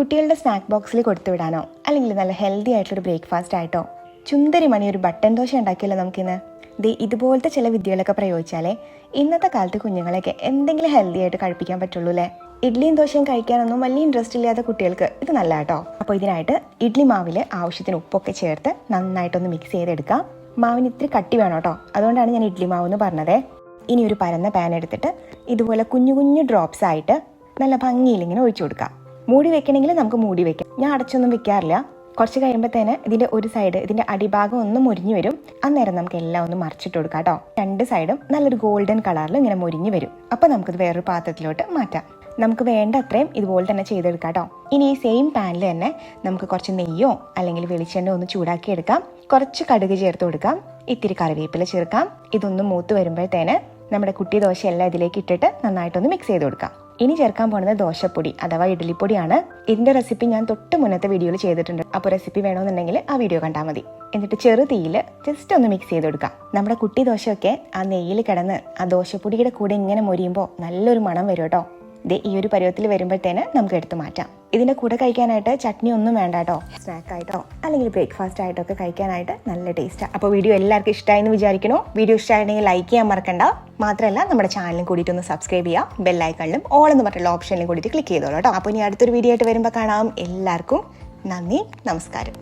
കുട്ടികളുടെ സ്നാക്ക് ബോക്സിൽ കൊടുത്തുവിടാനോ അല്ലെങ്കിൽ നല്ല ഹെൽത്തി ആയിട്ടൊരു ബ്രേക്ക്ഫാസ്റ്റ് ആയിട്ടോ? ചുന്തരി മണി ഒരു ബട്ടൻ ദോശ ഉണ്ടാക്കിയല്ലോ നമുക്കിന്ന്. ദേ ഇതുപോലത്തെ ചില വിദ്യകളൊക്കെ പ്രയോഗിച്ചാലേ ഇന്നത്തെ കാലത്ത് കുഞ്ഞുങ്ങളെയൊക്കെ എന്തെങ്കിലും ഹെൽത്തി ആയിട്ട് കഴിപ്പിക്കാൻ പറ്റുള്ളൂ അല്ലേ ഇഡ്ഡലിയും ദോശയും കഴിക്കാനൊന്നും വലിയ ഇൻട്രസ്റ്റ് ഇല്ലാത്ത കുട്ടികൾക്ക് ഇത് നല്ല കേട്ടോ അപ്പോൾ ഇതിനായിട്ട് ഇഡ്ഡലി മാവിൽ ആവശ്യത്തിന് ഉപ്പൊക്കെ ചേർത്ത് നന്നായിട്ടൊന്ന് മിക്സ് ചെയ്തെടുക്കാം. മാവിന് ഇത്തിരി കട്ടി വേണം കേട്ടോ അതുകൊണ്ടാണ് ഞാൻ ഇഡ്ഡലി മാവ് എന്ന് പറഞ്ഞതേ. ഇനി ഒരു പരന്ന പാൻ എടുത്തിട്ട് ഇതുപോലെ കുഞ്ഞു കുഞ്ഞു ഡ്രോപ്സ് ആയിട്ട് നല്ല ഭംഗിയിൽ ഇങ്ങനെ ഒഴിച്ചു കൊടുക്കാം. മൂടി വെക്കണമെങ്കിൽ നമുക്ക് മൂടി വെക്കാം. ഞാൻ അടച്ചൊന്നും വെക്കാറില്ല. കുറച്ച് കഴിയുമ്പോഴത്തേന് ഇതിന്റെ ഒരു സൈഡ് ഇതിന്റെ അടിഭാഗം ഒന്ന് മുരിഞ്ഞു വരും. അന്നേരം നമുക്ക് എല്ലാം ഒന്ന് മറിച്ചിട്ട് കൊടുക്കാം കേട്ടോ. രണ്ട് സൈഡും നല്ലൊരു ഗോൾഡൻ കളറിൽ ഇങ്ങനെ മുരിഞ്ഞു വരും. അപ്പൊ നമുക്കിത് വേറൊരു പാത്രത്തിലോട്ട് മാറ്റാം. നമുക്ക് വേണ്ട അത്രയും ഇതുപോലെ തന്നെ ചെയ്തെടുക്കാം കേട്ടോ. ഇനി ഈ സെയിം പാനിൽ തന്നെ നമുക്ക് കുറച്ച് നെയ്യോ അല്ലെങ്കിൽ വെളിച്ചെണ്ണ ഒന്ന് ചൂടാക്കി എടുക്കാം. കുറച്ച് കടുക് ചേർത്ത് കൊടുക്കാം. ഇത്തിരി കറിവേപ്പില ചേർക്കാം. ഇതൊന്ന് മൂത്ത് വരുമ്പോഴത്തേന് നമ്മുടെ കുട്ടി ദോശയെല്ലാം ഇതിലേക്ക് ഇട്ടിട്ട് നന്നായിട്ടൊന്ന് മിക്സ് ചെയ്ത് കൊടുക്കാം. ഇനി ചേർക്കാൻ പോകുന്നത് ദോശപ്പൊടി അഥവാ ഇഡ്ഡലിപ്പൊടിയാണ്. ഇതിന്റെ റെസിപ്പി ഞാൻ തൊട്ട് മുന്നത്തെ വീഡിയോയിൽ ചെയ്തിട്ടുണ്ട്. അപ്പോൾ റെസിപ്പി വേണമെന്നുണ്ടെങ്കിൽ ആ വീഡിയോ കണ്ടാൽ മതി. എന്നിട്ട് ചെറു തീയിൽ ജസ്റ്റ് ഒന്ന് മിക്സ് ചെയ്ത് കൊടുക്കാം. നമ്മുടെ കുട്ടി ദോശയൊക്കെ ആ നെയ്യിൽ കിടന്ന് ആ ദോശപ്പൊടിയുടെ കൂടെ ഇങ്ങനെ മൊരിയുമ്പോൾ നല്ലൊരു മണം വരും കേട്ടോ ദേ ഈ ഒരു പരുവത്തിൽ വരുമ്പോഴത്തേന് നമുക്ക് എടുത്തു മാറ്റാം. ഇതിന്റെ കൂടെ കഴിക്കാനായിട്ട് ചട്നി ഒന്നും വേണ്ട കേട്ടോ സ്നാക്ക് ആയിട്ടോ അല്ലെങ്കിൽ ബ്രേക്ക്ഫാസ്റ്റ് ആയിട്ടോ ഒക്കെ കഴിക്കാനായിട്ട് നല്ല ടേസ്റ്റാണ് അപ്പോൾ വീഡിയോ എല്ലാവർക്കും ഇഷ്ടമായി എന്ന് വിചാരിക്കണോ വീഡിയോ ഇഷ്ടമായിട്ടുണ്ടെങ്കിൽ ലൈക്ക് ചെയ്യാൻ മറക്കണ്ട. മാത്രമല്ല നമ്മുടെ ചാനലും കൂടിയിട്ട് ഒന്ന് സബ്സ്ക്രൈബ് ചെയ്യുക ബെല്ലൈക്കണിലും ഓൾ എന്ന് പറഞ്ഞിട്ടുള്ള ഓപ്ഷനിലും കൂടിയിട്ട് ക്ലിക്ക് ചെയ്തോളൂ കേട്ടോ. അപ്പോൾ ഇനി അടുത്തൊരു വീഡിയോ ആയിട്ട് വരുമ്പോൾ കാണാം. എല്ലാവർക്കും നന്ദി നമസ്കാരം.